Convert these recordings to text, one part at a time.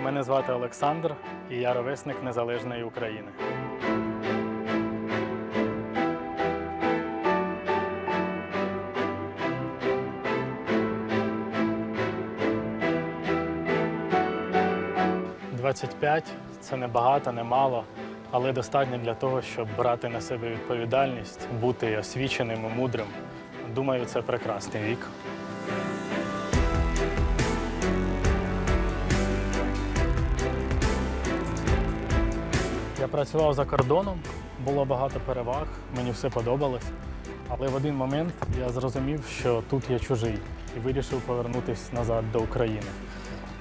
Мене звати Олександр, і я ровесник Незалежної України. «25» – це не багато, не мало, але достатньо для того, щоб брати на себе відповідальність, бути освіченим і мудрим. Думаю, це прекрасний вік. Працював за кордоном, було багато переваг, мені все подобалось. Але в один момент я зрозумів, що тут я чужий і вирішив повернутися назад до України.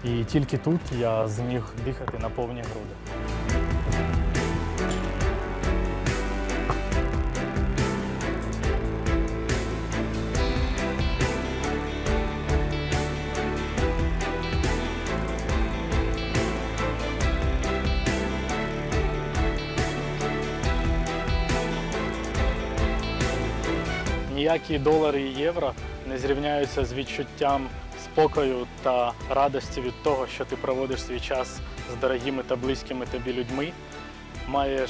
І тільки тут я зміг дихати на повні груди. Ніякі долари і євро не зрівняються з відчуттям спокою та радості від того, що ти проводиш свій час з дорогими та близькими тобі людьми, маєш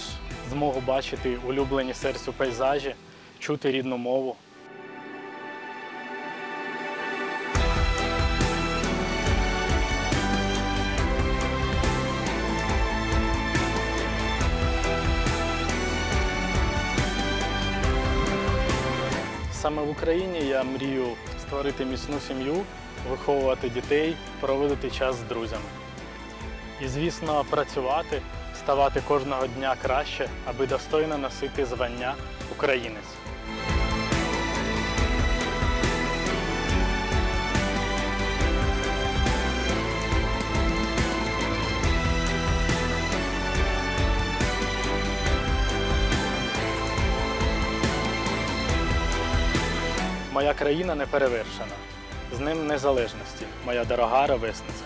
змогу бачити улюблені серцю пейзажі, чути рідну мову. Саме в Україні я мрію створити міцну сім'ю, виховувати дітей, проводити час з друзями. І, звісно, працювати, ставати кожного дня краще, аби достойно носити звання українець. Моя країна не перевершена. З ним незалежності, моя дорога ровесниця.